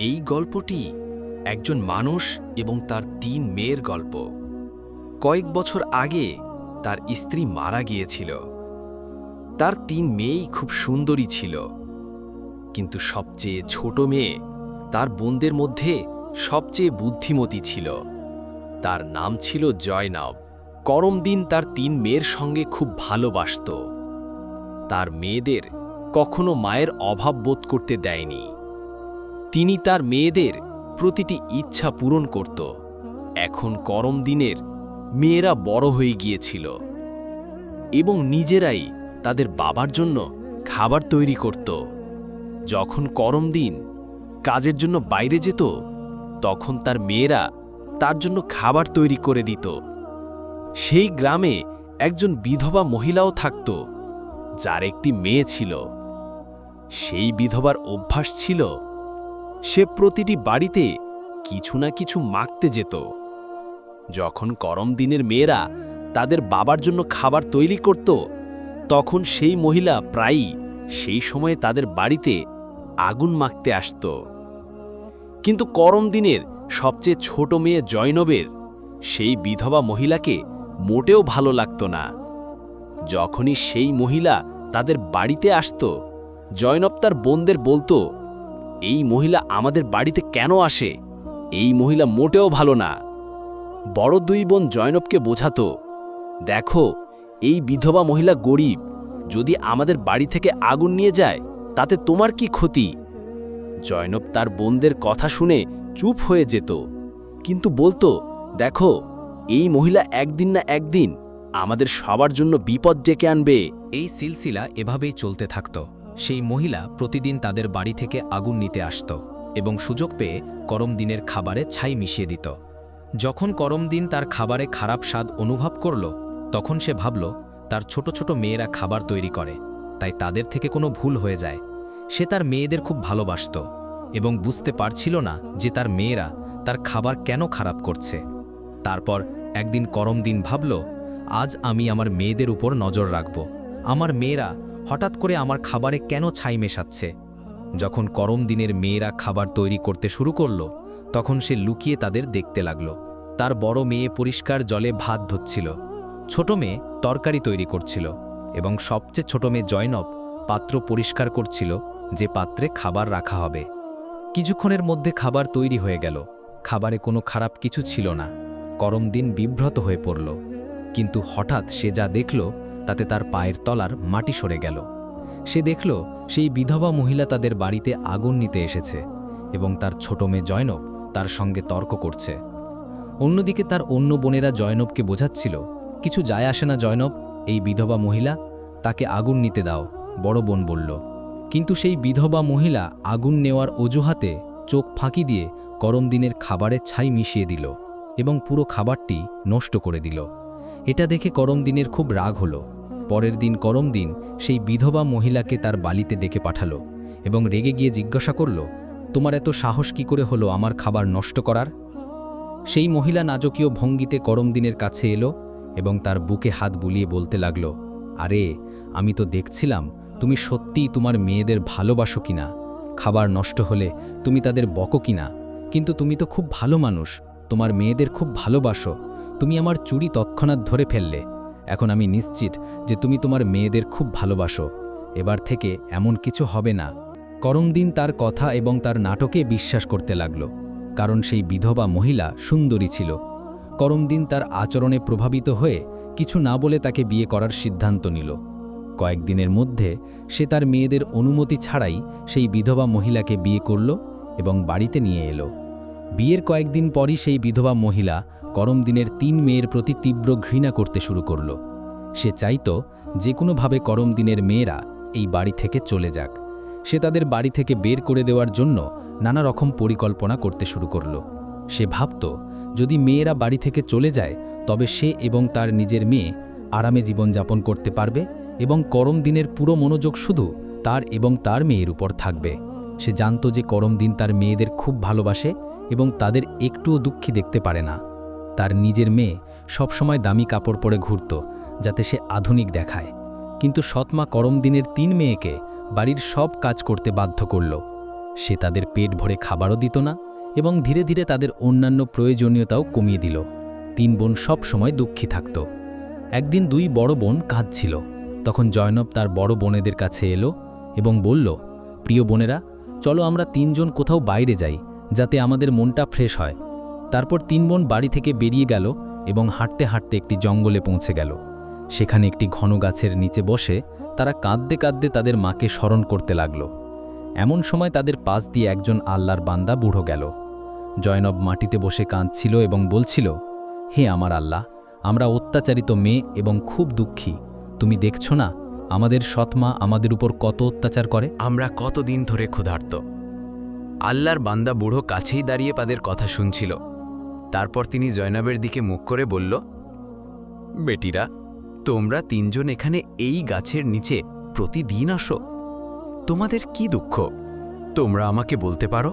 এই গল্পটি একজন মানুষ এবং তার তিন মেয়ের গল্প। কয়েক বছর আগে তার স্ত্রী মারা গিয়েছিল। তার তিন মেয়েই খুব সুন্দরী ছিল। কিন্তু সবচেয়ে ছোট মেয়ে তার বোনদের মধ্যে সবচেয়ে বুদ্ধিমতী ছিল। তার নাম ছিল জয়নব। করম দিন তার তিন মেয়ের সঙ্গে খুব ভালোবাসত। তার মেয়েদের কখনো মায়ের অভাব বোধ করতে দেয়নি। তিনি তার মেয়েদের প্রতিটি ইচ্ছা পূরণ করত। এখন করম দিনের মেয়েরা বড় হয়ে গিয়েছিল এবং নিজেরাই তাদের বাবার জন্য খাবার তৈরি করত। যখন করম দিন কাজের জন্য বাইরে যেত, তখন তার মেয়েরা তার জন্য খাবার তৈরি করে দিত। সেই গ্রামে একজন বিধবা মহিলাও থাকত, যার একটি মেয়ে ছিল। সেই বিধবার অভ্যাস ছিল সে প্রতিটি বাড়িতে কিছু না কিছু মাখতে যেত। যখন করম দিনের মেয়েরা তাদের বাবার জন্য খাবার তৈরি করত, তখন সেই মহিলা প্রায়ই সেই সময়ে তাদের বাড়িতে আগুন মাখতে আসত। কিন্তু করম দিনের সবচেয়ে ছোট মেয়ে জয়নবের সেই বিধবা মহিলাকে মোটেও ভালো লাগত না। যখনই সেই মহিলা তাদের বাড়িতে আসত, জয়নব তার বোনদের বলতো এই মহিলা আমাদের বাড়িতে কেন আসে? এই মহিলা মোটেও ভালো না। বড় দুই বোন জয়নবকে বোঝাতো, দেখো, এই বিধবা মহিলা গরিব, যদি আমাদের বাড়ি থেকে আগুন নিয়ে যায়, তাতে তোমার কি ক্ষতি? জয়নব তার বোনদের কথা শুনে চুপ হয়ে যেত। কিন্তু বলতো, দেখো, এই মহিলা একদিন না একদিন আমাদের সবার জন্য বিপদ ডেকে আনবে। এই সিলসিলা এভাবেই চলতে থাকত। সেই মহিলা প্রতিদিন তাদের বাড়ি থেকে আগুন নিতে আসত এবং সুযোগ পেয়ে করম দিনের খাবারে ছাই মিশিয়ে দিত। যখন করম দিন তার খাবারে খারাপ স্বাদ অনুভব করল, তখন সে ভাবল, তার ছোট ছোট মেয়েরা খাবার তৈরি করে, তাই তাদের থেকে কোনো ভুল হয়ে যায়। সে তার মেয়েদের খুব ভালোবাসত এবং বুঝতে পারছিল না যে তার মেয়েরা তার খাবার কেন খারাপ করছে। তারপর একদিন করম দিন ভাবল, আজ আমি আমার মেয়েদের উপর নজর রাখব। আমার মেয়েরা হঠাৎ করে আমার খাবারে কেন ছাই মেশাচ্ছে? যখন করম দিনের মেয়েরা খাবার তৈরি করতে শুরু করল, তখন সে লুকিয়ে তাদের দেখতে লাগল। তার বড় মেয়ে পরিষ্কার জলে ভাত ধুচ্ছিল। ছোট মেয়ে তরকারি তৈরি করছিল এবং সবচেয়ে ছোট মেয়ে জয়নব পাত্র পরিষ্কার করছিল যে পাত্রে খাবার রাখা হবে। কিছুক্ষণের মধ্যে খাবার তৈরি হয়ে গেল। খাবারে কোনো খারাপ কিছু ছিল না। করম দিন বিভ্রত হয়ে পড়ল। কিন্তু হঠাৎ সে যা দেখল তাতে তার পায়ের তলার মাটি সরে গেল। সে দেখল সেই বিধবা মহিলা তাদের বাড়িতে আগুন নিতে এসেছে এবং তার ছোট মেয়ে জয়নব তার সঙ্গে তর্ক করছে। অন্যদিকে তার অন্য বোনেরা জয়নবকে বোঝাচ্ছিল, কিছু যায় আসে না জয়নব, এই বিধবা মহিলা, তাকে আগুন নিতে দাও বড় বোন বলল। কিন্তু সেই বিধবা মহিলা আগুন নেওয়ার অজুহাতে চোখ ফাঁকি দিয়ে করম দিনের খাবারে ছাই মিশিয়ে দিল এবং পুরো খাবারটি নষ্ট করে দিল। এটা দেখে করম দিনের খুব রাগ হলো। পরের দিন করম দিন সেই বিধবা মহিলাকে তার বালিতে ডেকে পাঠালো এবং রেগে গিয়ে জিজ্ঞাসা করল, তোমার এত সাহস কি করে হলো আমার খাবার নষ্ট করার? সেই মহিলা নাজকীয় ভঙ্গিতে করম দিনের কাছে এলো এবং তার বুকে হাত বুলিয়ে বলতে লাগল, আরে, আমি তো দেখছিলাম তুমি সত্যিই তোমার মেয়েদের ভালোবাসো কিনা। খাবার নষ্ট হলে তুমি তাদের বকো কিনা। কিন্তু তুমি তো খুব ভালো মানুষ, তোমার মেয়েদের খুব ভালোবাসো। তুমি আমার চুরি তৎক্ষণাৎ ধরে ফেললে। এখন আমি নিশ্চিত যে তুমি তোমার মেয়েদের খুব ভালোবাসো। এবার থেকে এমন কিছু হবে না। করমদিন তার কথা এবং তার নাটকে বিশ্বাস করতে লাগল, কারণ সেই বিধবা মহিলা সুন্দরী ছিল। করমদিন তার আচরণে প্রভাবিত হয়ে কিছু না বলে তাকে বিয়ে করার সিদ্ধান্ত নিল। কয়েকদিনের মধ্যে সে তার মেয়েদের অনুমতি ছাড়াই সেই বিধবা মহিলাকে বিয়ে করল এবং বাড়িতে নিয়ে এলো। বিয়ের কয়েকদিন পরই সেই বিধবা মহিলা করমদিনের তিন মেয়ের প্রতি তীব্র ঘৃণা করতে শুরু করল। সে চাইত যে কোনোভাবে করম দিনের মেয়েরা এই বাড়ি থেকে চলে যাক। সে তাদের বাড়ি থেকে বের করে দেওয়ার জন্য নানা রকম পরিকল্পনা করতে শুরু করল। সে ভাবত, যদি মেয়েরা বাড়ি থেকে চলে যায়, তবে সে এবং তার নিজের মেয়ে আরামে জীবনযাপন করতে পারবে এবং করম দিনের পুরো মনোযোগ শুধু তার এবং তার মেয়ের উপর থাকবে। সে জানত যে করম দিন তার মেয়েদের খুব ভালোবাসে এবং তাদের একটুও দুঃখী দেখতে পারে না। তার নিজের মেয়ে সবসময় দামি কাপড় পরে ঘুরত যাতে সে আধুনিক দেখায়। কিন্তু সৎমা করম দিনের তিন মেয়েকে বাড়ির সব কাজ করতে বাধ্য করল। সে তাদের পেট ভরে খাবারও দিত না এবং ধীরে ধীরে তাদের অন্যান্য প্রয়োজনীয়তাও কমিয়ে দিল। তিন বোন সব সময় দুঃখী থাকত। একদিন দুই বড় বোন কাঁদছিল। তখন জয়নব তার বড় বোনেদের কাছে এলো এবং বলল, প্রিয় বোনেরা, চলো আমরা তিনজন কোথাও বাইরে যাই, যাতে আমাদের মনটা ফ্রেশ হয়। তারপর তিন বোন বাড়ি থেকে বেরিয়ে গেল এবং হাঁটতে হাঁটতে একটি জঙ্গলে পৌঁছে গেল। সেখানে একটি ঘন গাছের নিচে বসে তারা কাঁদতে কাঁদতে তাদের মাকে স্মরণ করতে লাগল। এমন সময় তাদের পাশ দিয়ে একজন আল্লাহর বান্দা বুড়ো গেল। জয়নব মাটিতে বসে কাঁদছিল এবং বলছিল, হে আমার আল্লাহ, আমরা অত্যাচারিত মেয়ে এবং খুব দুঃখী। তুমি দেখছ না, আমাদের সৎমা আমাদের উপর কত অত্যাচার করে? আমরা কতদিন ধরে ক্ষুধার্ত। আল্লাহর বান্দা বুড়ো কাছেই দাঁড়িয়ে তাদের কথা শুনছিল। তারপর তিনি জয়নবের দিকে মুখ করে বলল, বেটিরা তোমরা তিনজন এখানে এই গাছের নিচে প্রতিদিন আসো। তোমাদের কি দুঃখ? তোমরা আমাকে বলতে পারো?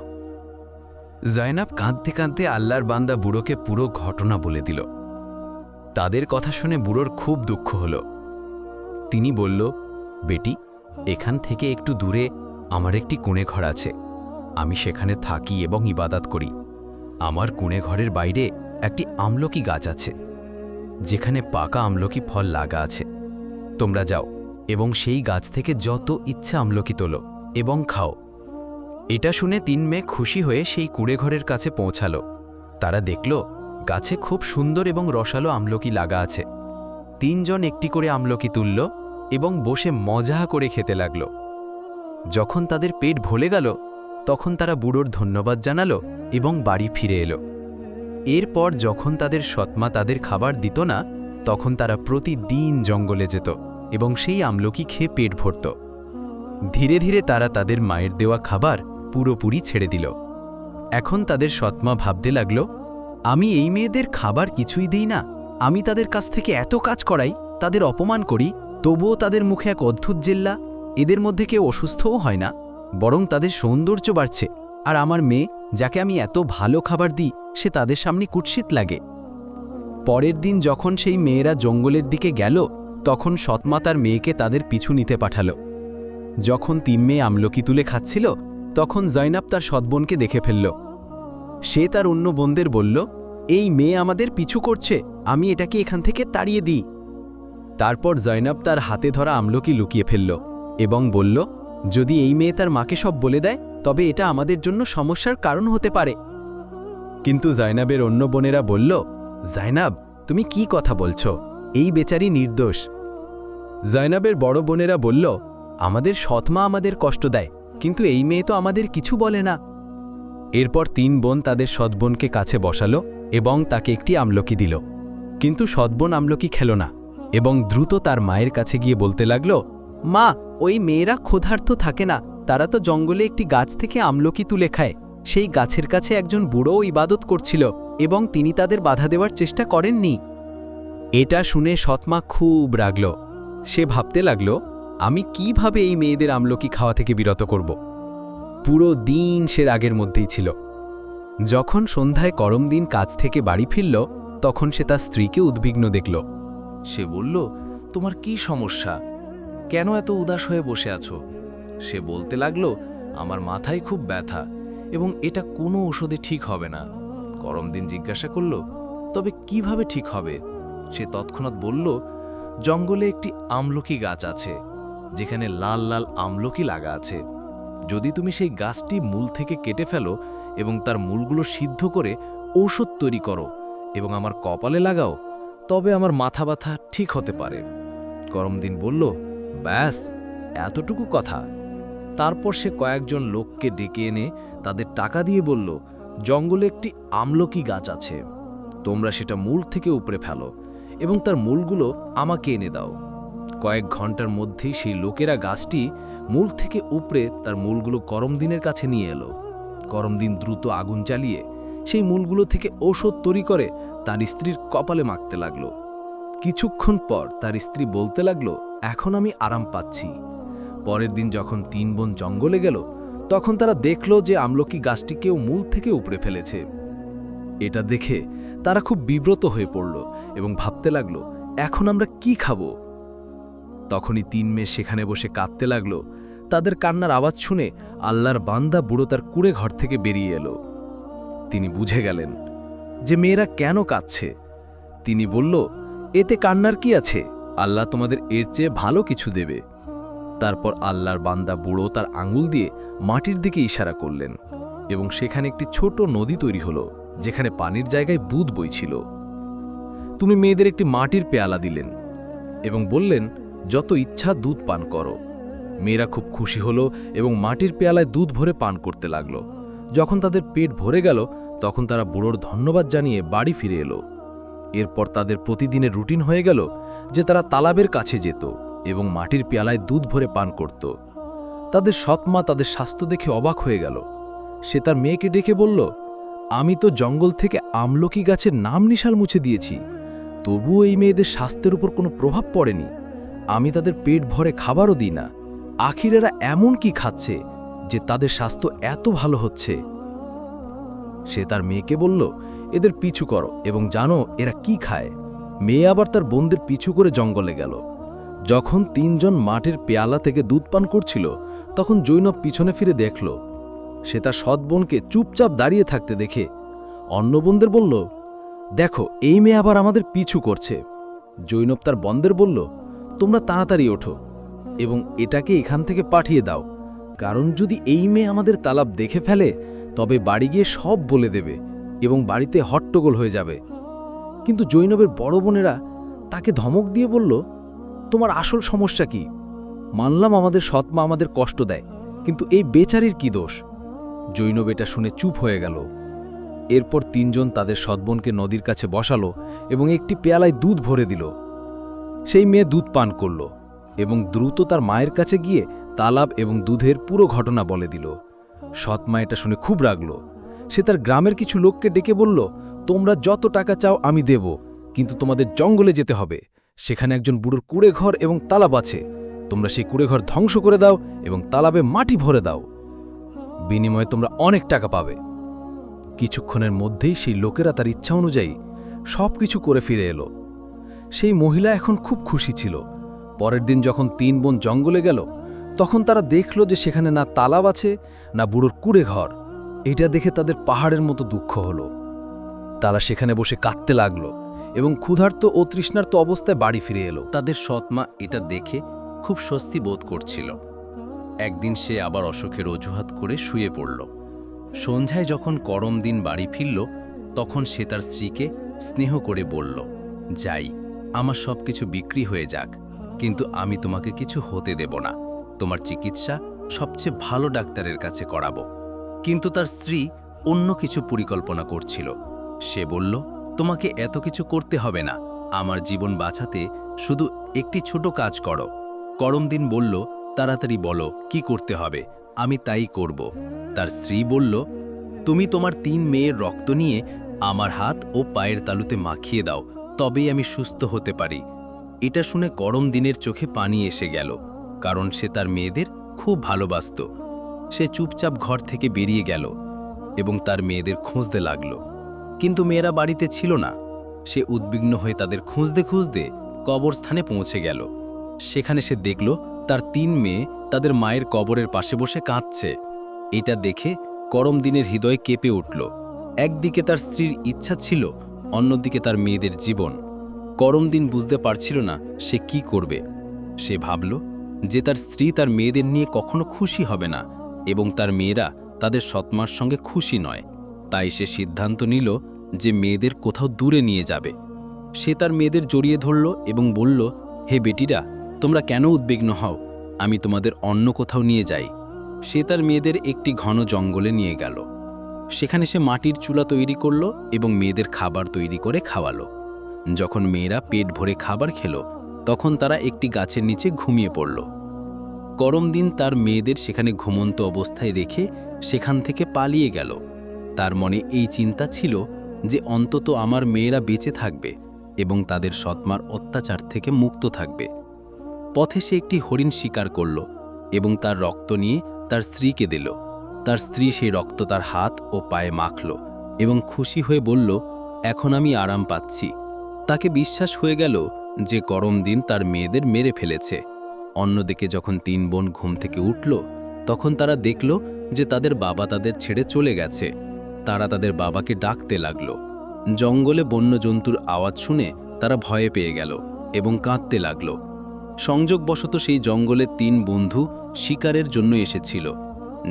জয়নাব কাঁদতে কাঁদতে আল্লাহর বান্দা বুড়োকে পুরো ঘটনা বলে দিল। তাদের কথা শুনে বুড়োর খুব দুঃখ হল। তিনি বলল, বেটি, এখান থেকে একটু দূরে আমার একটি কুঁড়ে ঘর আছে। আমি সেখানে থাকি এবং ইবাদাত করি। আমার কুঁড়ে ঘরের বাইরে একটি আমলকি গাছ আছে। যেখানে পাকা আমলকি ফল লাগা আছে। তোমরা যাও এবং সেই গাছ থেকে যত ইচ্ছা আমলকি তোলো এবং খাও। এটা শুনে তিন মেয়ে খুশি হয়ে সেই কুঁড়ে ঘরের কাছে পৌঁছালো। তারা দেখল গাছে খুব সুন্দর এবং রসালো আমলকি লাগা আছে। তিনজন একটি করে আমলকি তুলল এবং বসে মজা করে খেতে লাগল। যখন তাদের পেট ভরে গেল, তখন তারা বুড়োর ধন্যবাদ জানালো এবং বাড়ি ফিরে এলো। এরপর যখন তাদের সৎমা তাদের খাবার দিত না, তখন তারা প্রতিদিন জঙ্গলে যেত এবং সেই আমলকি খেয়ে পেট ভরত। ধীরে ধীরে তারা তাদের মায়ের দেওয়া খাবার পুরোপুরি ছেড়ে দিল। এখন তাদের সৎমা ভাবতে লাগল, আমি এই মেয়েদের খাবার কিছুই দিই না। আমি তাদের কাছ থেকে এত কাজ করাই, তাদের অপমান করি, তবুও তাদের মুখে এক অদ্ভুত জেল্লা। এদের মধ্যে কেউ অসুস্থও হয় না, বরং তাদের সৌন্দর্য বাড়ছে। আর আমার মেয়ে, যাকে আমি এত ভালো খাবার দিই, সে তাদের সামনে কুৎসিত লাগে। পরের দিন যখন সেই মেয়েরা জঙ্গলের দিকে গেল, তখন সৎমা তার মেয়েকে তাদের পিছু নিতে পাঠালো। যখন তিন মেয়ে আমলকি তুলে খাচ্ছিল, তখন জয়নাব তার সৎবোনকে দেখে ফেলল। সে তার অন্য বোনদের বলল, এই মেয়ে আমাদের পিছু করছে, আমি এটাকে এখান থেকে তাড়িয়ে দিই। তারপর জয়নাব তার হাতে ধরা আমলকি লুকিয়ে ফেলল এবং বলল, যদি এই মেয়ে তার মাকে সব বলে দেয় তবে এটা আমাদের জন্য সমস্যার কারণ হতে পারে। কিন্তু জাইনাবের অন্য বোনেরা বলল, জাইনাব, তুমি কি কথা বলছো? এই বেচারি নির্দোষ। জাইনাবের বড় বোনেরা বলল, আমাদের সৎমা আমাদের কষ্ট দেয়, কিন্তু এই মেয়ে তো আমাদের কিছু বলে না। এরপর তিন বোন তাদের সৎবোনকে কাছে বসালো এবং তাকে একটি আমলকি দিল। কিন্তু সৎবোন আমলকি খেল না এবং দ্রুত তার মায়ের কাছে গিয়ে বলতে লাগল মা, ওই মেয়েরা ক্ষুধার্ত থাকে না। তারা তো জঙ্গলে একটি গাছ থেকে আমলকি তুলে খায়। সেই গাছের কাছে একজন বুড়ো ইবাদত করছিল এবং তিনি তাদের বাধা দেওয়ার চেষ্টা করেননি। এটা শুনে সৎমা খুব রাগল। সে ভাবতে লাগল, আমি কীভাবে এই মেয়েদের আমলকি খাওয়া থেকে বিরত করব? পুরো দিন সে রাগের মধ্যেই ছিল। যখন সন্ধ্যায় করম দিন কাজ থেকে বাড়ি ফিরল, তখন সে তার স্ত্রীকে উদ্বিগ্ন দেখল। সে বলল, তোমার কি সমস্যা? কেন এত উদাস হয়ে বসে আছো? সে বলতে লাগল, আমার মাথায় খুব ব্যথা এবং এটা কোনো ওষুধে ঠিক হবে না। গরম দিন জিজ্ঞাসা করল, তবে কীভাবে ঠিক হবে? সে তৎক্ষণাৎ বলল, জঙ্গলে একটি আমলকি গাছ আছে, যেখানে লাল লাল আমলকি লাগা আছে। যদি তুমি সেই গাছটি মূল থেকে কেটে ফেলো এবং তার মূলগুলো সিদ্ধ করে ঔষধ তৈরি করো এবং আমার কপালে লাগাও, তবে আমার মাথা ব্যথা ঠিক হতে পারে। গরম দিন বলল ব্যাস, এতটুকু কথা। তারপর সে কয়েকজন লোককে ডেকে এনে তাদের টাকা দিয়ে বলল, জঙ্গলে একটি আমলকি গাছ আছে। তোমরা সেটা মূল থেকে উপরে ফেলো এবং তার মূলগুলো আমাকে এনে দাও। কয়েক ঘণ্টার মধ্যেই সেই লোকেরা গাছটি মূল থেকে উপরে তার মূলগুলো গরম দিনের কাছে নিয়ে এলো। গরম দিন দ্রুত আগুন চালিয়ে সেই মূলগুলো থেকে ঔষধ তৈরি করে তার স্ত্রীর কপালে মাখতে লাগল। কিছুক্ষণ পর তার স্ত্রী বলতে লাগল এখন আমি আরাম পাচ্ছি। পরের দিন যখন তিন বোন জঙ্গলে গেল, তখন তারা দেখল যে আমলকি গাছটি কেউ মূল থেকে উপড়ে ফেলেছে। এটা দেখে তারা খুব বিব্রত হয়ে পড়ল এবং ভাবতে লাগল, এখন আমরা কি খাব? তখনই তিন মেয়ে সেখানে বসে কাঁদতে লাগল। তাদের কান্নার আওয়াজ শুনে আল্লাহর বান্দা বুড়ো তার কুড়ে ঘর থেকে বেরিয়ে এলো। তিনি বুঝে গেলেন যে মেয়েরা কেন কাঁদছে। তিনি বলল, এতে কান্নার কি আছে? আল্লাহ তোমাদের এর চেয়ে ভালো কিছু দেবে। তারপর আল্লাহর বান্দা বুড়ো তার আঙুল দিয়ে মাটির দিকে ইশারা করলেন এবং সেখানে একটি ছোট নদী তৈরি হলো, যেখানে পানির জায়গায় বুধ বইছিল তুমি মেয়েদের একটি মাটির পেয়ালা দিলেন এবং বললেন, যত ইচ্ছা দুধ পান করো। মেয়েরা খুব খুশি হলো এবং মাটির পেয়ালায় দুধ ভরে পান করতে লাগল। যখন তাদের পেট ভরে গেল, তখন তারা বুড়োর ধন্যবাদ জানিয়ে বাড়ি ফিরে এলো। এরপর তাদের প্রতিদিনের রুটিন হয়ে গেল যে তারা তালাবের কাছে যেত এবং মাটির পেয়ালায় দুধ ভরে পান করত। তাদের সৎমা তাদের স্বাস্থ্য দেখে অবাক হয়ে গেল। সে তার মেয়েকে ডেকে বলল, আমি তো জঙ্গল থেকে আমলকি গাছের নাম নিশাল মুছে দিয়েছি। তবুও এই মেয়েদের স্বাস্থ্যের উপর কোনো প্রভাব পড়েনি। আমি তাদের পেট ভরে খাবারও দিই না। আখিরেরা এমন কি খাচ্ছে যে তাদের স্বাস্থ্য এত ভালো হচ্ছে? সে তার মেয়েকে বলল, এদের পিছু করো এবং জানো এরা কি খায়। মেয়ে আবার তার বোনদের পিছু করে জঙ্গলে গেল। যখন তিনজন মাটির পেয়ালা থেকে দুধ পান করছিল, তখন জৈনব পিছনে ফিরে দেখল, সে তার সৎ বোনকে চুপচাপ দাঁড়িয়ে থাকতে দেখে। অন্য বোনদের বলল, দেখো, এই মেয়ে আবার আমাদের পিছু করছে। জৈনব তার বন্দের বলল, তোমরা তাড়াতাড়ি ওঠো এবং এটাকে এখান থেকে পাঠিয়ে দাও। কারণ যদি এই মেয়ে আমাদের তালাব দেখে ফেলে, তবে বাড়ি গিয়ে সব বলে দেবে এবং বাড়িতে হট্টগোল হয়ে যাবে। কিন্তু জৈনবের বড় বোনেরা তাকে ধমক দিয়ে বলল, তোমার আসল সমস্যা কি? মানলাম আমাদের সৎমা আমাদের কষ্ট দেয়, কিন্তু এই বেচারির কি দোষ? জৈনব এটা শুনে চুপ হয়ে গেল। এরপর তিনজন তাদের সৎবোনকে নদীর কাছে বসালো এবং একটি পেয়ালায় দুধ ভরে দিল। সেই মেয়ে দুধ পান করল এবং দ্রুত তার মায়ের কাছে গিয়ে তালাব এবং দুধের পুরো ঘটনা বলে দিল। সৎমা এটা শুনে খুব রাগল। সে তার গ্রামের কিছু লোককে ডেকে বলল তোমরা যত টাকা চাও আমি দেব, কিন্তু তোমাদের জঙ্গলে যেতে হবে। সেখানে একজন বুড়োর কুড়ে ঘর এবং তালাব আছে। তোমরা সেই কুড়ে ঘর ধ্বংস করে দাও এবং তালাবে মাটি ভরে দাও। বিনিময়ে তোমরা অনেক টাকা পাবে। কিছুক্ষণের মধ্যেই সেই লোকেরা তার ইচ্ছা অনুযায়ী সব কিছু করে ফিরে এলো। সেই মহিলা এখন খুব খুশি ছিল। পরের দিন যখন তিন বোন জঙ্গলে গেল, তখন তারা দেখল যে সেখানে না তালাব আছে, না বুড়োর কুড়ে ঘর এটা দেখে তাদের পাহাড়ের মতো দুঃখ হলো। তারা সেখানে বসে কাঁদতে লাগল এবং ক্ষুধার্ত ও তৃষ্ণার্ত অবস্থায় বাড়ি ফিরে এলো। তাদের সৎমা এটা দেখে খুব স্বস্তি বোধ করছিল। একদিন সে আবার অসুখের অজুহাত করে শুয়ে পড়ল। সন্ধ্যায় যখন করম দিন বাড়ি ফিরল, তখন সে তার স্ত্রীকে স্নেহ করে বলল, যাই, আমার সব কিছু বিক্রি হয়ে যাক, কিন্তু আমি তোমাকে কিছু হতে দেব না। তোমার চিকিৎসা সবচেয়ে ভালো ডাক্তারের কাছে করাবো। কিন্তু তার স্ত্রী অন্য কিছু পরিকল্পনা করছিল। সে বলল, তোমাকে এত কিছু করতে হবে না। আমার জীবন বাঁচাতে শুধু একটি ছোট কাজ করো। করমদিন বলল, তাড়াতাড়ি বলো, কি করতে হবে? আমি তাই করব। তার স্ত্রী বলল, তুমি তোমার তিন মেয়ের রক্ত নিয়ে আমার হাত ও পায়ের তালুতে মাখিয়ে দাও, তবেই আমি সুস্থ হতে পারি। এটা শুনে করম দিনের চোখে পানি এসে গেল, কারণ সে তার মেয়েদের খুব ভালোবাসত। সে চুপচাপ ঘর থেকে বেরিয়ে গেল এবং তার মেয়েদের খুঁজতে লাগল। কিন্তু মেয়েরা বাড়িতে ছিল না। সে উদ্বিগ্ন হয়ে তাদের খুঁজতে খুঁজতে কবরস্থানে পৌঁছে গেল। সেখানে সে দেখল, তার তিন মেয়ে তাদের মায়ের কবরের পাশে বসে কাঁদছে। এটা দেখে করম দিনের হৃদয় কেঁপে উঠল। একদিকে তার স্ত্রীর ইচ্ছা ছিল, অন্যদিকে তার মেয়েদের জীবন। করম দিন বুঝতে পারছিল না সে কি করবে। সে ভাবল, যে তার স্ত্রী তার মেয়েদের নিয়ে কখনো খুশি হবে না, এবং তার মেয়েরা তাদের সৎমার সঙ্গে খুশি নয়। তাই সে সিদ্ধান্ত নিল যে মেয়েদের কোথাও দূরে নিয়ে যাবে। সে তার মেয়েদের জড়িয়ে ধরল এবং বলল, হে বেটিরা, তোমরা কেন উদ্বিগ্ন হও? আমি তোমাদের অন্য কোথাও নিয়ে যাই। সে তার মেয়েদের একটি ঘন জঙ্গলে নিয়ে গেল। সেখানে সে মাটির চুলা তৈরি করল এবং মেয়েদের খাবার তৈরি করে খাওয়ালো। যখন মেয়েরা পেট ভরে খাবার খেল, তখন তারা একটি গাছের নিচে ঘুমিয়ে পড়ল। গরম দিন তার মেয়েদের সেখানে ঘুমন্ত অবস্থায় রেখে সেখান থেকে পালিয়ে গেল। তার মনে এই চিন্তা ছিল যে অন্তত আমার মেয়েরা বেঁচে থাকবে এবং তাদের সৎমার অত্যাচার থেকে মুক্ত থাকবে। পথে সে একটি হরিণ শিকার করল এবং তার রক্ত নিয়ে তার স্ত্রীকে দিল। তার স্ত্রী সেই রক্ত তার হাত ও পায়ে মাখল এবং খুশি হয়ে বলল, এখন আমি আরাম পাচ্ছি। তাকে বিশ্বাস হয়ে গেল যে গরম দিন তার মেয়েদের মেরে ফেলেছে। অন্যদিকে যখন তিন বোন ঘুম থেকে উঠল, তখন তারা দেখল যে তাদের বাবা তাদের ছেড়ে চলে গেছে। তারা তাদের বাবাকে ডাকতে লাগল। জঙ্গলে বন্য জন্তুর আওয়াজ শুনে তারা ভয়ে পেয়ে গেল এবং কাঁদতে লাগল। সংযোগবশত সেই জঙ্গলে তিন বন্ধু শিকারের জন্য এসেছিল।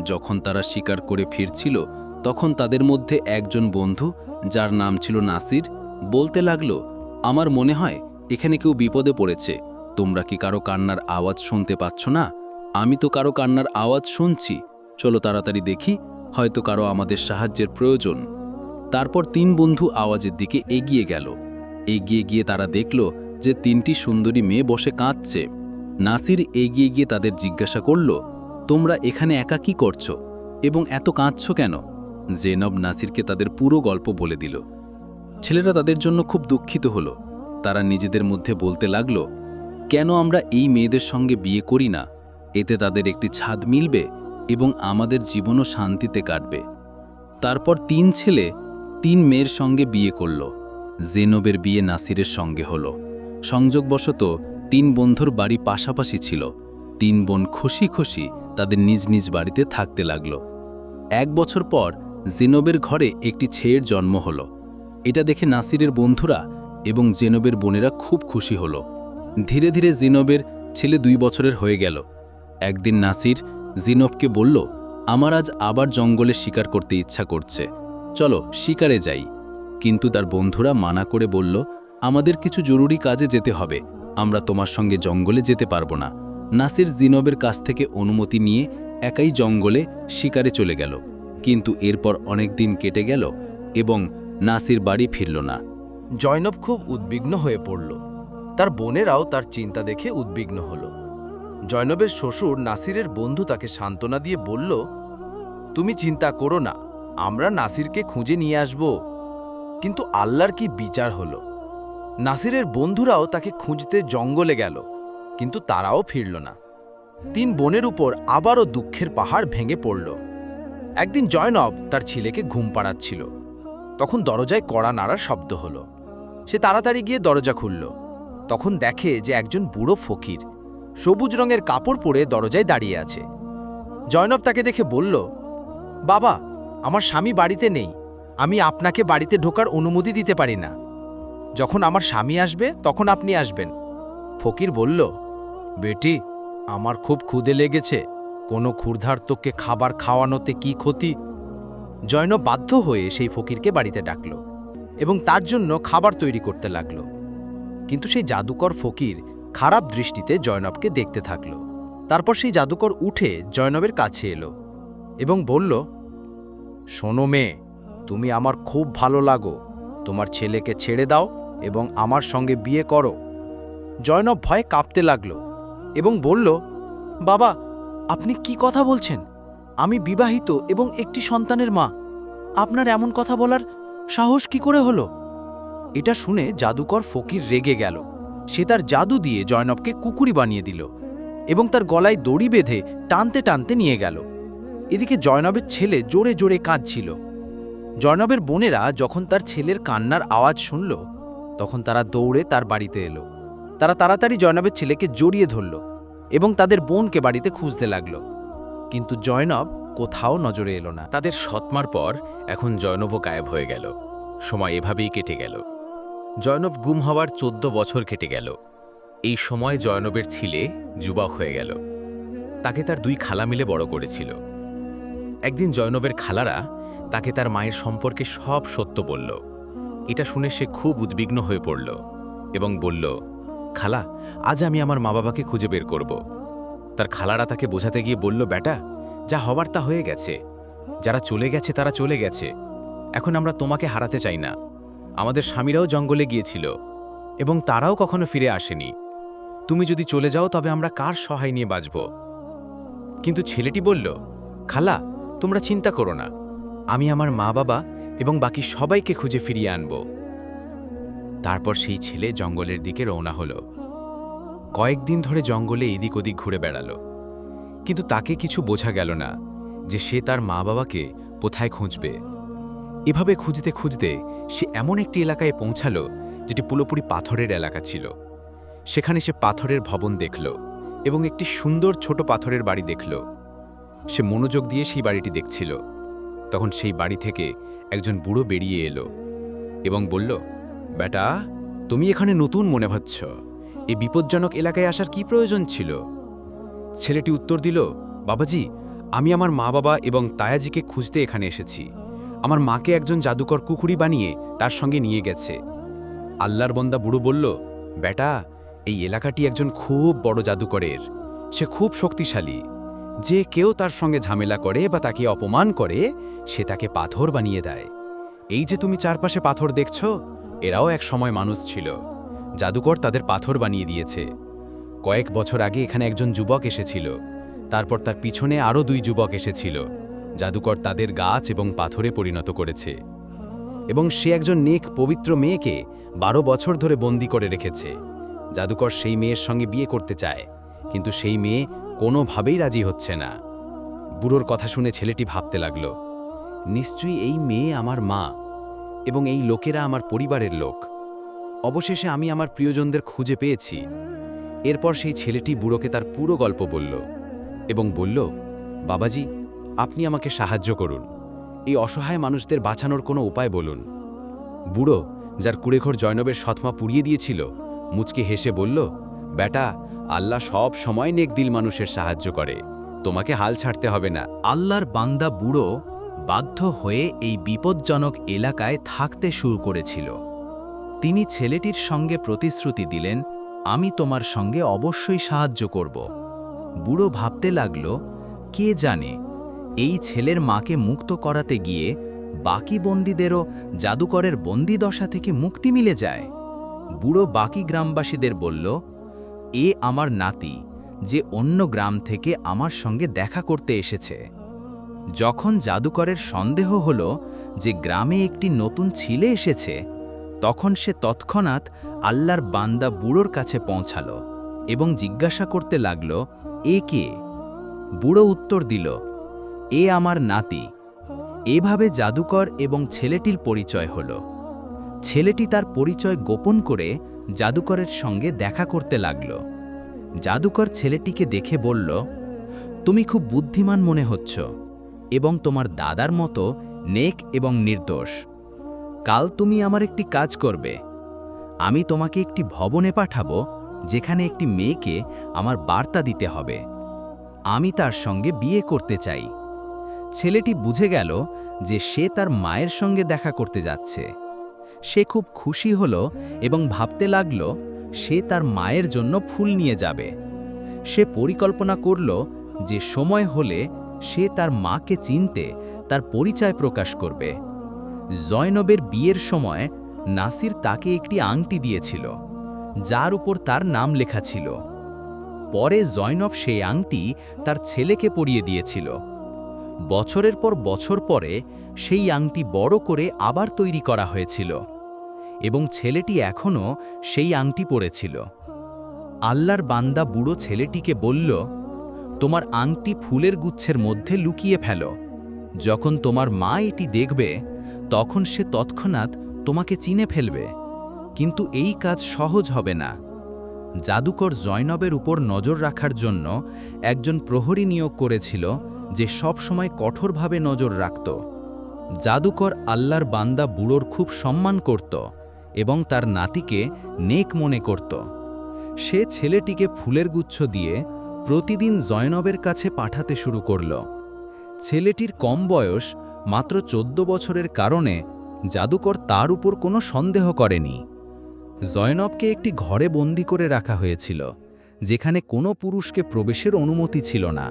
যখন তারা শিকার করে ফিরছিল, তখন তাদের মধ্যে একজন বন্ধু, যার নাম ছিল নাসির, বলতে লাগল, আমার মনে হয় এখানে কেউ বিপদে পড়েছে। তোমরা কি কারও কান্নার আওয়াজ শুনতে পাচ্ছ না? আমি তো কারও কান্নার আওয়াজ শুনছি। চলো তাড়াতাড়ি দেখি হয়তো কারও আমাদের সাহায্যের প্রয়োজন। তারপর তিন বন্ধু আওয়াজের দিকে এগিয়ে গেল। এগিয়ে গিয়ে তারা দেখল যে তিনটি সুন্দরী মেয়ে বসে কাঁদছে। নাসির এগিয়ে গিয়ে তাদের জিজ্ঞাসা করল, তোমরা এখানে একা কি করছ? এবং এত কাঁদছ কেন? জেনব নাসিরকে তাদের পুরো গল্প বলে দিল। ছেলেরা তাদের জন্য খুব দুঃখিত হলো। তারা নিজেদের মধ্যে বলতে লাগল, কেন আমরা এই মেয়েদের সঙ্গে বিয়ে করি না? এতে তাদের একটি ছাদ মিলবে? এবং আমাদের জীবনও শান্তিতে কাটবে। তারপর তিন ছেলে, তিন মেয়ের সঙ্গে বিয়ে করল। জেনবের বিয়ে নাসিরের সঙ্গে হলো। সংযোগবশত তিন বন্ধুর বাড়ি পাশাপাশি ছিল। তিন বোন খুশি খুশি তাদের নিজ নিজ বাড়িতে থাকতে লাগল। এক বছর পর জেনবের ঘরে একটি ছেয়ের জন্ম হলো। এটা দেখে নাসিরের বন্ধুরা এবং জেনবের বোনেরা খুব খুশি হলো। ধীরে ধীরে জেনবের ছেলে দুই বছরের হয়ে গেল। একদিন নাসির জিনবকে বলল, আমার আজ আবার জঙ্গলে শিকার করতে ইচ্ছা করছে। চলো, শিকারে যাই। কিন্তু তার বন্ধুরা মানা করে বলল, আমাদের কিছু জরুরি কাজে যেতে হবে। আমরা তোমার সঙ্গে জঙ্গলে যেতে পারব না। নাসির জিনবের কাছ থেকে অনুমতি নিয়ে একাই জঙ্গলে শিকারে চলে গেল। কিন্তু এরপর অনেক দিন কেটে গেল এবং নাসির বাড়ি ফিরল না। জয়নব খুব উদ্বিগ্ন হয়ে পড়ল। তার বোনেরাও তার চিন্তা দেখে উদ্বিগ্ন হল। জয়নবের শ্বশুর নাসিরের বন্ধু তাকে সান্ত্বনা দিয়ে বলল, তুমি চিন্তা করো না, আমরা নাসিরকে খুঁজে নিয়ে আসব। কিন্তু আল্লাহর কি বিচার হল? নাসিরের বন্ধুরাও তাকে খুঁজতে জঙ্গলে গেল, কিন্তু তারাও ফিরল না। তিন বোনের উপর আবারও দুঃখের পাহাড় ভেঙে পড়ল। একদিন জয়নব তার ছেলেকে ঘুম পাড়াচ্ছিল। তখন দরজায় কড়া নাড়ার শব্দ হলো। সে তাড়াতাড়ি গিয়ে দরজা খুলল। তখন দেখে যে একজন বুড়ো ফকির সবুজ রঙের কাপড় পরে দরজায় দাঁড়িয়ে আছে। জয়নব তাকে দেখে বলল, বাবা, আমার স্বামী বাড়িতে নেই। আমি আপনাকে বাড়িতে ঢোকার অনুমতি দিতে পারি না। যখন আমার স্বামী আসবে, তখন আপনি আসবেন। ফকির বলল, বেটি, আমার খুব ক্ষুদে লেগেছে। কোনো ক্ষুর্ধার্তকে খাবার খাওয়ানোতে কি ক্ষতি? জয়নব বাধ্য হয়ে সেই ফকিরকে বাড়িতে ডাকল এবং তার জন্য খাবার তৈরি করতে লাগল। কিন্তু সেই জাদুকর ফকির খারাপ দৃষ্টিতে জয়নবকে দেখতে থাকল। তারপর সেই জাদুকর উঠে জয়নবের কাছে এলো এবং বলল, শোনো মেয়ে, তুমি আমার খুব ভালো লাগো। তোমার ছেলেকে ছেড়ে দাও এবং আমার সঙ্গে বিয়ে করো জয়নব ভয়ে কাঁপতে লাগল এবং বলল, বাবা, আপনি কি কথা বলছেন? আমি বিবাহিত এবং একটি সন্তানের মা। আপনার এমন কথা বলার সাহস কি করে হলো এটা শুনে জাদুকর ফকির রেগে গেল। সে তার জাদু দিয়ে জয়নবকে কুকুরি বানিয়ে দিল এবং তার গলায় দড়ি বেঁধে টানতে টানতে নিয়ে গেল। এদিকে জয়নবের ছেলে জোরে জোরে কাঁদছিল। জয়নবের বোনেরা যখন তার ছেলের কান্নার আওয়াজ শুনল, তখন তারা দৌড়ে তার বাড়িতে এলো। তারা তাড়াতাড়ি জয়নবের ছেলেকে জড়িয়ে ধরল এবং তাদের বোনকে বাড়িতে খুঁজতে লাগল। কিন্তু জয়নব কোথাও নজরে এলো না। তাদের সৎমার পর এখন জয়নবও গায়েব হয়ে গেল। সময় এভাবেই কেটে গেল। জয়নব গুম হওয়ার চোদ্দ বছর কেটে গেল। এই সময় জয়নবের ছিলে যুবা হয়ে গেল। তাকে তার দুই খালা মিলে বড় করেছিল। একদিন জয়নবের খালারা তাকে তার মায়ের সম্পর্কে সব সত্য বলল। এটা শুনে সে খুব উদ্বিগ্ন হয়ে পড়ল এবং বলল, খালা, আজ আমি আমার মা বাবাকে খুঁজে বের করব। তার খালারা তাকে বোঝাতে গিয়ে বলল বেটা যা হবার তা হয়ে গেছে। যারা চলে গেছে তারা চলে গেছে। এখন আমরা তোমাকে হারাতে চাই না। আমাদের স্বামীরাও জঙ্গলে গিয়েছিল এবং তারাও কখনো ফিরে আসেনি। তুমি যদি চলে যাও, তবে আমরা কার সহায় নিয়ে বাঁচব? কিন্তু ছেলেটি বলল, খালা, তোমরা চিন্তা করো না। আমি আমার মা বাবা এবং বাকি সবাইকে খুঁজে ফিরিয়ে আনব। তারপর সেই ছেলে জঙ্গলের দিকে রওনা হলো। কয়েকদিন ধরে জঙ্গলে এদিক ওদিক ঘুরে বেড়ালো। কিন্তু তাকে কিছু বোঝা গেল না যে সে তার মা বাবাকে কোথায় খুঁজবে। এভাবে খুঁজতে খুঁজতে সে এমন একটি এলাকায় পৌঁছালো যেটি পুরোপুরি পাথরের এলাকা ছিল। সেখানে সে পাথরের ভবন দেখল এবং একটি সুন্দর ছোট পাথরের বাড়ি দেখল। সে মনোযোগ দিয়ে সেই বাড়িটি দেখছিল। তখন সেই বাড়ি থেকে একজন বুড়ো বেরিয়ে এলো এবং বলল, বেটা, তুমি এখানে নতুন মনে ভাবছ। এই বিপজ্জনক এলাকায় আসার কি প্রয়োজন ছিল? ছেলেটি উত্তর দিল, বাবাজি, আমি আমার মা বাবা এবং তায়াজিকে খুঁজতে এখানে এসেছি। আমার মাকে একজন জাদুকর কুকুরি বানিয়ে তার সঙ্গে নিয়ে গেছে। আল্লাহর বন্দা বুড়ো বলল, বেটা, এই এলাকাটি একজন খুব বড় জাদুকরের। সে খুব শক্তিশালী। যে কেউ তার সঙ্গে ঝামেলা করে বা তাকে অপমান করে, সে তাকে পাথর বানিয়ে দেয়। এই যে তুমি চারপাশে পাথর দেখছ, এরাও এক সময় মানুষ ছিল। জাদুকর তাদের পাথর বানিয়ে দিয়েছে। কয়েক বছর আগে এখানে একজন যুবক এসেছিল। তারপর তার পিছনে আরও দুই যুবক এসেছিল। জাদুকর তাদের গাছ এবং পাথরে পরিণত করেছে। এবং সে একজন নেক, পবিত্র মেয়েকে বারো বছর ধরে বন্দি করে রেখেছে। জাদুকর সেই মেয়ের সঙ্গে বিয়ে করতে চায়, কিন্তু সেই মেয়ে কোনোভাবেই রাজি হচ্ছে না। বুড়োর কথা শুনে ছেলেটি ভাবতে লাগল, নিশ্চয়ই এই মেয়ে আমার মা এবং এই লোকেরা আমার পরিবারের লোক। অবশেষে আমি আমার প্রিয়জনদের খুঁজে পেয়েছি। এরপর সেই ছেলেটি বুড়োকে তার পুরো গল্প বলল এবং বলল, বাবাজি আপনি আমাকে সাহায্য করুন। এই অসহায় মানুষদের বাঁচানোর কোনো উপায় বলুন। বুড়ো, যার কুড়েঘর জয়নবের সৎমা পুড়িয়ে দিয়েছিল, মুচকে হেসে বলল, বেটা, আল্লাহ সব সময় নেকদিল মানুষের সাহায্য করে। তোমাকে হাল ছাড়তে হবে না। আল্লাহর বান্দা বুড়ো বাধ্য হয়ে এই বিপজ্জনক এলাকায় থাকতে শুরু করেছিল। তিনি ছেলেটির সঙ্গে প্রতিশ্রুতি দিলেন, আমি তোমার সঙ্গে অবশ্যই সাহায্য করব। বুড়ো ভাবতে লাগল, কে জানে এই ছেলের মাকে মুক্ত করাতে গিয়ে বাকি বন্দীদেরও জাদুকরের বন্দিদশা থেকে মুক্তি মিলে যায়। বুড়ো বাকি গ্রামবাসীদের বলল, এ আমার নাতি, যে অন্য গ্রাম থেকে আমার সঙ্গে দেখা করতে এসেছে। যখন জাদুকরের সন্দেহ হল যে গ্রামে একটি নতুন ছিলে এসেছে, তখন সে তৎক্ষণাৎ আল্লাহর বান্দা বুড়োর কাছে পৌঁছাল এবং জিজ্ঞাসা করতে লাগল, এ কে? বুড়ো উত্তর দিল এ আমার নাতি। এভাবে জাদুকর এবং ছেলেটির পরিচয় হল। ছেলেটি তার পরিচয় গোপন করে জাদুকরের সঙ্গে দেখা করতে লাগল। জাদুকর ছেলেটিকে দেখে বলল, তুমি খুব বুদ্ধিমান মনে হচ্ছ এবং তোমার দাদার মতো নেক এবং নির্দোষ। কাল তুমি আমার একটি কাজ করবে। আমি তোমাকে একটি ভবনে পাঠাবো যেখানে একটি মেয়েকে আমার বার্তা দিতে হবে। আমি তার সঙ্গে বিয়ে করতে চাই। ছেলেটি বুঝে গেল যে সে তার মায়ের সঙ্গে দেখা করতে যাচ্ছে। সে খুব খুশি হল এবং ভাবতে লাগল সে তার মায়ের জন্য ফুল নিয়ে যাবে। সে পরিকল্পনা করল যে সময় হলে সে তার মাকে চিনতে তার পরিচয় প্রকাশ করবে। জয়নবের বিয়ের সময় নাসির তাকে একটি আংটি দিয়েছিল, যার উপর তার নাম লেখা ছিল। পরে জয়নব সেই আংটি তার ছেলেকে পরিয়ে দিয়েছিল। বছরের পর বছর পরে সেই আংটি বড় করে আবার তৈরি করা হয়েছিল এবং ছেলেটি এখনও সেই আংটি পরেছিল। আল্লাহর বান্দা বুড়ো ছেলেটিকে বলল, তোমার আংটি ফুলের গুচ্ছের মধ্যে লুকিয়ে ফেলো। যখন তোমার মা এটি দেখবে, তখন সে তৎক্ষণাৎ তোমাকে চিনে ফেলবে। কিন্তু এই কাজ সহজ হবে না। জাদুকর জয়নবের উপর নজর রাখার জন্য একজন প্রহরী নিয়োগ করেছিল যে সব সময় কঠোরভাবে নজর রাখত। জাদুকর আল্লাহর বান্দা বুড়োর খুব সম্মান করত এবং তার নাতিকে নেক মনে করত। সে ছেলেটিকে ফুলের গুচ্ছ দিয়ে প্রতিদিন জয়নবের কাছে পাঠাতে শুরু করল। ছেলেটির কম বয়স মাত্র চোদ্দ বছরের কারণে জাদুকর তার উপর কোনো সন্দেহ করেনি। জয়নবকে একটি ঘরে বন্দি করে রাখা হয়েছিল, যেখানে কোনো পুরুষকে প্রবেশের অনুমতি ছিল না।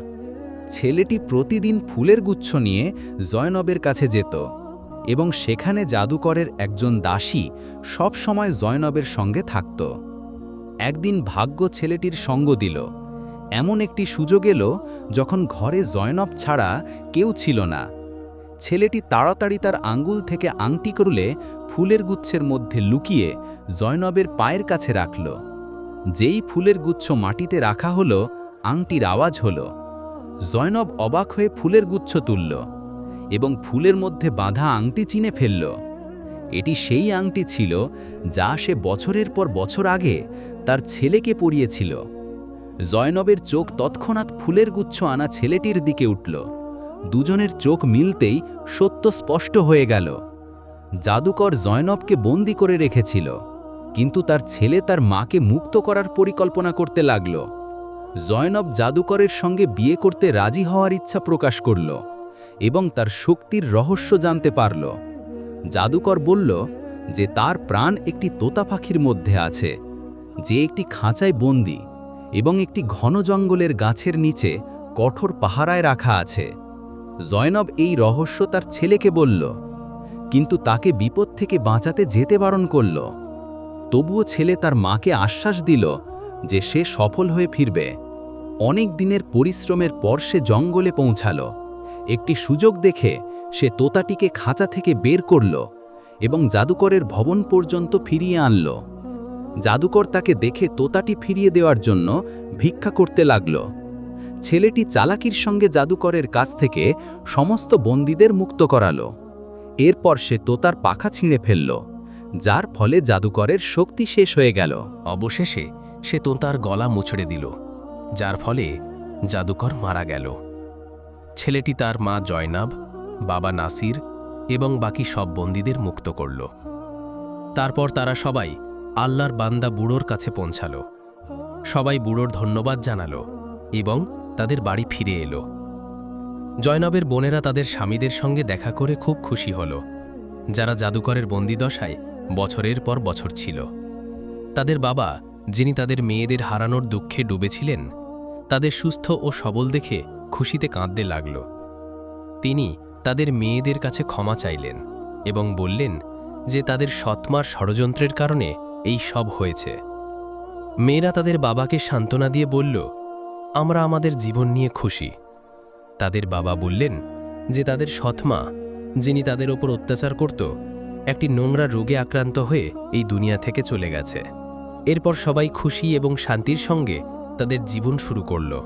ছেলেটি প্রতিদিন ফুলের গুচ্ছ নিয়ে জয়নবের কাছে যেত এবং সেখানে জাদুকরের একজন দাসী সব সময় জয়নবের সঙ্গে থাকত। একদিন ভাগ্য ছেলেটির সঙ্গ দিল। এমন একটি সুযোগ এলো যখন ঘরে জয়নব ছাড়া কেউ ছিল না। ছেলেটি তাড়াতাড়ি তার আঙ্গুল থেকে আংটি করলে ফুলের গুচ্ছের মধ্যে লুকিয়ে জয়নবের পায়ের কাছে রাখল। যেই ফুলের গুচ্ছ মাটিতে রাখা হলো, আংটির আওয়াজ হলো। জয়নব অবাক হয়ে ফুলের গুচ্ছ তুলল এবং ফুলের মধ্যে বাঁধা আংটি চিনে ফেলল। এটি সেই আংটি ছিল যা সে বছরের পর বছর আগে তার ছেলেকে পরিয়েছিল। জয়নবের চোখ তৎক্ষণাৎ ফুলের গুচ্ছ আনা ছেলেটির দিকে উঠল। দুজনের চোখ মিলতেই সত্য স্পষ্ট হয়ে গেল। জাদুকর জয়নবকে বন্দি করে রেখেছিল, কিন্তু তার ছেলে তার মাকে মুক্ত করার পরিকল্পনা করতে লাগল। জয়নব জাদুকরের সঙ্গে বিয়ে করতে রাজি হওয়ার ইচ্ছা প্রকাশ করল এবং তার শক্তির রহস্য জানতে পারল। জাদুকর বলল যে তার প্রাণ একটি তোতা পাখির মধ্যে আছে, যে একটি খাঁচায় বন্দি এবং একটি ঘন জঙ্গলের গাছের নিচে কঠোর পাহারায় রাখা আছে। জয়নব এই রহস্য তার ছেলেকে বলল, কিন্তু তাকে বিপদ থেকে বাঁচাতে যেতে বারণ করল। তবুও ছেলে তার মাকে আশ্বাস দিল যে সে সফল হয়ে ফিরবে। অনেক দিনের পরিশ্রমের পর সে জঙ্গলে পৌঁছাল। একটি সুযোগ দেখে সে তোতাটিকে খাঁচা থেকে বের করল এবং জাদুকরের ভবন পর্যন্ত ফিরিয়ে আনল। জাদুকর তাকে দেখে তোতাটি ফিরিয়ে দেওয়ার জন্য ভিক্ষা করতে লাগল। ছেলেটি চালাকির সঙ্গে জাদুকরের কাছ থেকে সমস্ত বন্দীদের মুক্ত করালো। এরপর সে তোতার পাখা ছিঁড়ে ফেলল, যার ফলে জাদুকরের শক্তি শেষ হয়ে গেল। অবশেষে সে তোতার গলা মুছড়ে দিল। যার ফলে জাদুকর মারা গেল। ছেলেটি তার মা জয়নাব, বাবা নাসির এবং বাকি সব বন্দীদের মুক্ত করল। তারপর তারা সবাই আল্লাহর বান্দা বুড়োর কাছে পৌঁছাল। সবাই বুড়োর ধন্যবাদ জানালো এবং তাদের বাড়ি ফিরে এলো। জয়নবের বোনেরা তাদের স্বামীদের সঙ্গে দেখা করে খুব খুশি হল। যারা জাদুকরের বন্দিদশায় বছরের পর বছর ছিল। তাদের বাবা, যিনি তাদের মেয়েদের হারানোর দুঃখে ডুবেছিলেন তাদের সুস্থ ও সবল দেখে খুশিতে কাঁদতে লাগল। তিনি তাদের মেয়েদের কাছে ক্ষমা চাইলেন এবং বললেন যে তাদের সৎমার ষড়যন্ত্রের কারণে এই সব হয়েছে। মেয়েরা তাদের বাবাকে সান্ত্বনা দিয়ে বলল, আমরা আমাদের জীবন নিয়ে খুশি। তাদের বাবা বললেন যে তাদের সৎমা, যিনি তাদের ওপর অত্যাচার করত, একটি নোংরা রোগে আক্রান্ত হয়ে এই দুনিয়া থেকে চলে গেছে। এরপর সবাই খুশি এবং শান্তির সঙ্গে তাদের জীবন শুরু করল।